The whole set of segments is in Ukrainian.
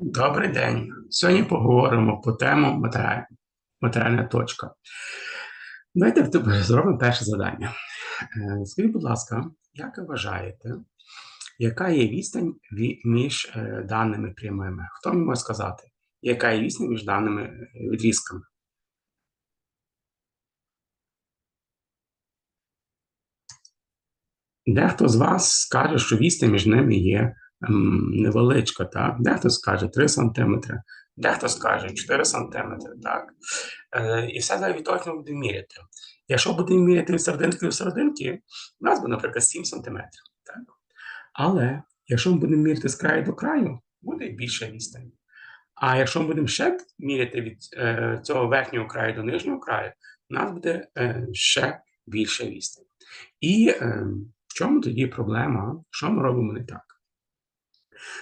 Добрий день. Сьогодні поговоримо по тему матеріаль... матеріальна точка. Давайте зробимо перше завдання. Е, Скажіть, будь ласка, як ви вважаєте, яка є відстань між е, даними прямими? Хто мені може сказати, яка є відстань між даними е, відрізками? Дехто з вас скаже, що відстань між ними є ем, невеличка, так? Дехто скаже 3 см, дехто скаже 4 см, так? Е, і все від того, як ми будемо міряти. Якщо будемо міряти від серединки до серединки, у нас буде, наприклад, 7 см. Так? Але якщо ми будемо міряти з краю до краю, буде більша відстань. А якщо ми будемо ще міряти від е, цього верхнього краю до нижнього краю, у нас буде е, ще більша відстань. І е, в чому тоді проблема? Що ми робимо не так?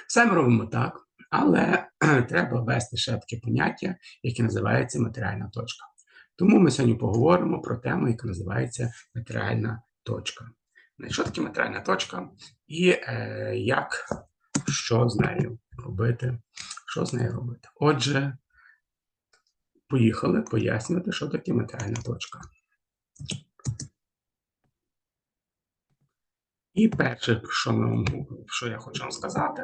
Все ми робимо так, але треба ввести ще таке поняття, яке називається матеріальна точка. Тому ми сьогодні поговоримо про тему, яка називається матеріальна точка. Що таке матеріальна точка і е, як що з нею робити? Що з нею робити? Отже, поїхали пояснювати, що таке матеріальна точка. І перше, що, ми, що я хочу вам сказати,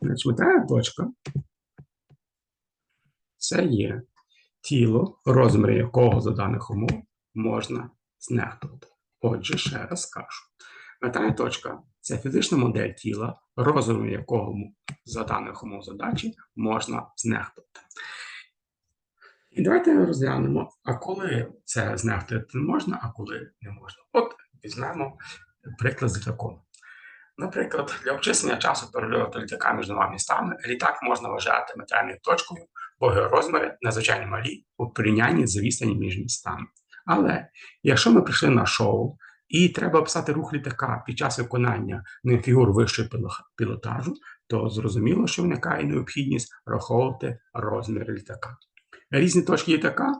значить, точка це є тіло, розміри якого за даних умов можна знехтувати. Отже, ще раз скажу. Матеріальна точка це фізична модель тіла, розміри якого за даних умов задачі можна знехтувати. І давайте розглянемо, а коли це знехтувати не можна, а коли не можна. От візьмемо приклад з літаком. Наприклад, для обчислення часу перельоту літака між двома містами літак можна вважати матеріальною точкою, бо його розміри надзвичайно малі у порівнянні з відстані між містами. Але якщо ми прийшли на шоу і треба описати рух літака під час виконання фігур вищого пілотажу, то зрозуміло, що виникає необхідність враховувати розміри літака. Різні точки літака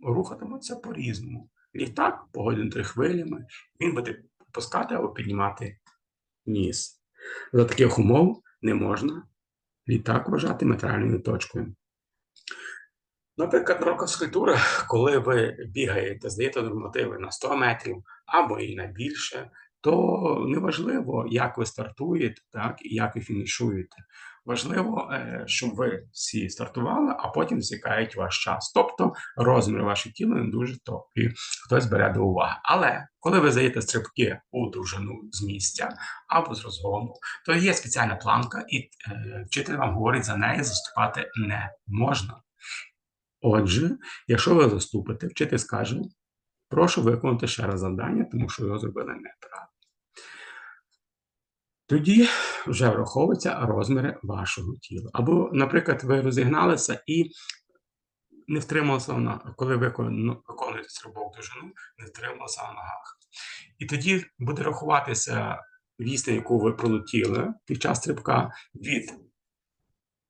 рухатимуться по-різному. Літак погодин хвилями, він буде опускати або піднімати ніс. За таких умов не можна літак вважати матеріальною точкою. Наприклад, на скульптури, коли ви бігаєте, здаєте нормативи на 100 метрів або і на більше, то неважливо, як ви стартуєте, так, і як ви фінішуєте. Важливо, е, щоб ви всі стартували, а потім засікають ваш час. Тобто розмір вашого тіла не дуже то і хтось бере до уваги. Але коли ви здаєте стрибки у довжину з місця або з розгону, то є спеціальна планка, і е, вчитель вам говорить, за неї заступати не можна. Отже, якщо ви заступите, вчитель скаже, прошу виконати ще раз завдання, тому що його зробили неправильно. Тоді вже враховуються розміри вашого тіла. Або, наприклад, ви розігналися і не втрималися на коли ну, виконуєте стрибок довжину, не втрималися на ногах. І тоді буде рахуватися відстань, яку ви пролетіли під час стрибка від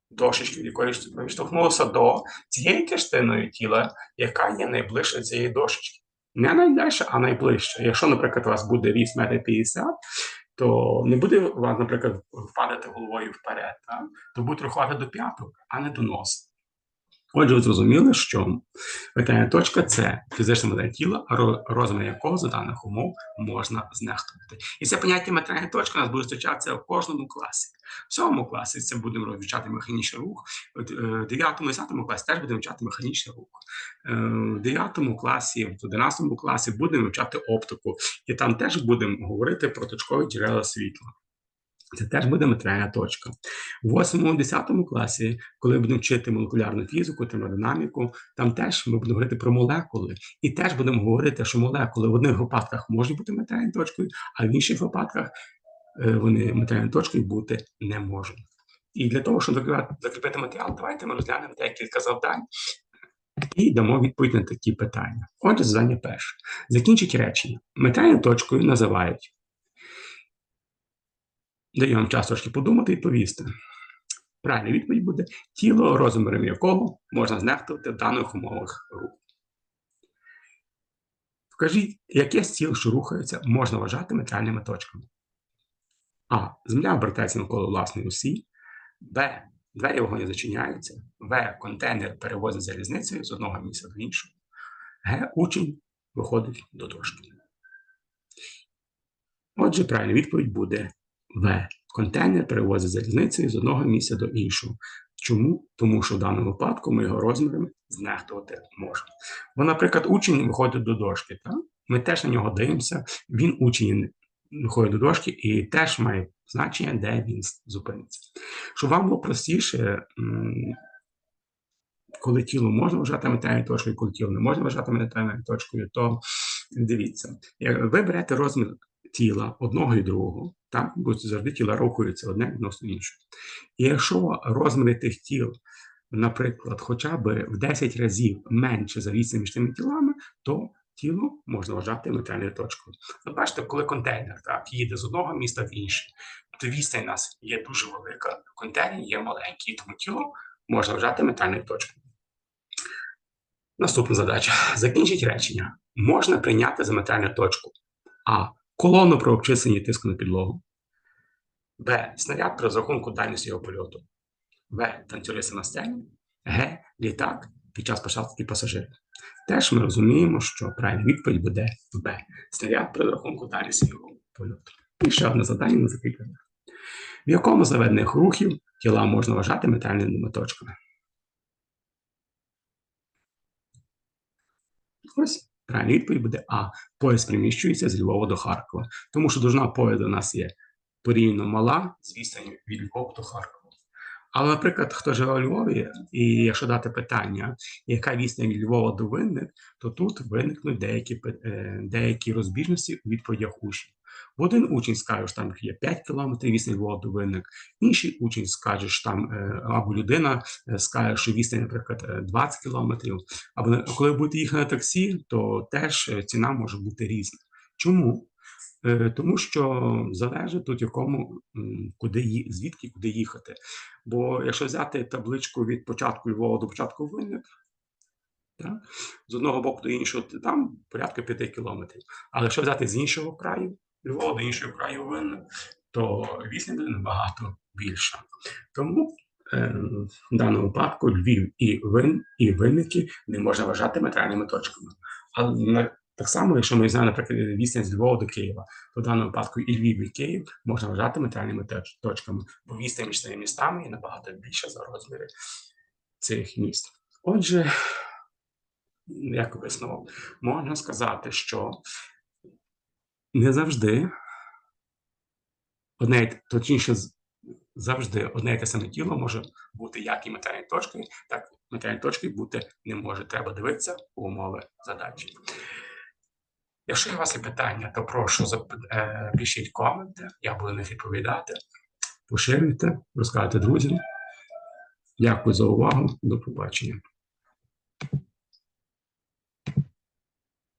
дошечки, від якої ви відштовхнулися до цієї частиною тіла, яка є найближче цієї дошечки. Не найдальше, а найближче. Якщо, наприклад, у вас буде ріст 1,50 м, то не буде наприклад, впадати головою вперед, так? то буде рахувати до п'яток, а не до носа. Отже, ви зрозуміли, що матеріальна точка це фізична модель тіла, розмір якого за даних умов можна знехтувати. І це поняття матеріальна точка у нас буде зустрічатися в кожному класі. В сьомому класі це будемо вивчати механічний рух, е, в 9 і 10 класі теж будемо вивчати механічний рух. Е, В 9 класі, в 11 класі будемо вивчати оптику, і там теж будемо говорити про точкові джерела світла. Це теж буде матеріальна точка. В 8-10 класі, коли будемо вчити молекулярну фізику, термодинаміку, там теж ми будемо говорити про молекули. І теж будемо говорити, що молекули в одних випадках можуть бути матеріальною точкою, а в інших випадках е, вони матеріальною точкою бути не можуть. І для того, щоб закріпити- матеріал, давайте ми розглянемо декілька завдань і дамо відповідь на такі питання. Отже, завдання перше. Закінчіть речення. Матеріальною точкою називають. Даю вам час трошки подумати і відповісти. Правильна відповідь буде тіло, розміром якого можна знехтувати в даних умовах руху. Вкажіть, яке з тіл, що рухається, можна вважати матеріальними точками. А. Земля обертається навколо власної осі. Б. Двері вагонів зачиняються. В. Контейнер перевозить залізницею з одного місця до іншого. Г. Учень виходить до дошки. Отже, правильна відповідь буде В. Контейнер перевозить залізницею з одного місця до іншого. Чому? Тому що в даному випадку ми його розмірами знехтувати можемо. Бо, наприклад, учень виходить до дошки, так? ми теж на нього дивимося, він учень виходить до дошки і теж має значення, де він зупиниться. Щоб вам було простіше, коли тіло можна вважати метальною точкою, коли тіло не можна вважати метальною точкою, то дивіться, ви берете розмір тіла одного і другого, так, бо завжди тіла рухаються одне відносно іншого. І якщо розміри тих тіл, наприклад, хоча б в 10 разів менше за відстань між тими тілами, то тіло можна вважати нейтральною точкою. От бачите, коли контейнер так, їде з одного міста в інше, то відстань у нас є дуже велика, контейнер є маленький, тому тіло можна вважати метальною точкою. Наступна задача. Закінчить речення. Можна прийняти за метальну точку А. Колону при обчисленні тиску на підлогу. Б. Снаряд при розрахунку дальності його польоту. В. Танцюриси на стені. Г. Літак під час посадки пасажирів. Теж ми розуміємо, що правильна відповідь буде Б. Снаряд при розрахунку дальності його польоту. І ще одне завдання на закріплення. В якому з заведених рухів тіла можна вважати метальними точками? Ось Правильна відповідь буде А. Поїзд приміщується з Львова до Харкова. Тому що довжина поїзду у нас є порівняно мала з відстані від Львова до Харкова. Але, наприклад, хто живе у Львові, і якщо дати питання, яка відстань від Львова до Винник, то тут виникнуть деякі е, деякі розбіжності у відповідях учнів. В один учень скаже, що там є 5 кілометрів відстань Львова до Винник, інший учень скаже, що там е, або людина е, скаже, що відстань, наприклад, 20 кілометрів. Або коли будете їхати на таксі, то теж ціна може бути різна. Чому? Е, тому що залежить тут якому куди звідки куди їхати. Бо якщо взяти табличку від початку Львова до початку Винник, з одного боку до іншого, там порядка 5 кілометрів. Але якщо взяти з іншого краю, Львова до іншого краю Винник, то відстань буде набагато більша. Тому е, в даному випадку Львів і Вин, і Винники не можна вважати метральними точками. Але так само, якщо ми знаємо, наприклад, відстань з Львова до Києва, то в даному випадку і Львів, і Київ можна вважати метальними точками, бо відстань між цими містами є набагато більша за розміри цих міст. Отже, як висновок, можна сказати, що не завжди одне точніше завжди одне і те саме тіло може бути як і метальною точкою, так і метальною точкою бути не може. Треба дивитися у умови задачі. Якщо у вас є питання, то прошу е, пишіть коменти, я буду на них відповідати. Поширюйте, розказуйте друзям. Дякую за увагу. До побачення.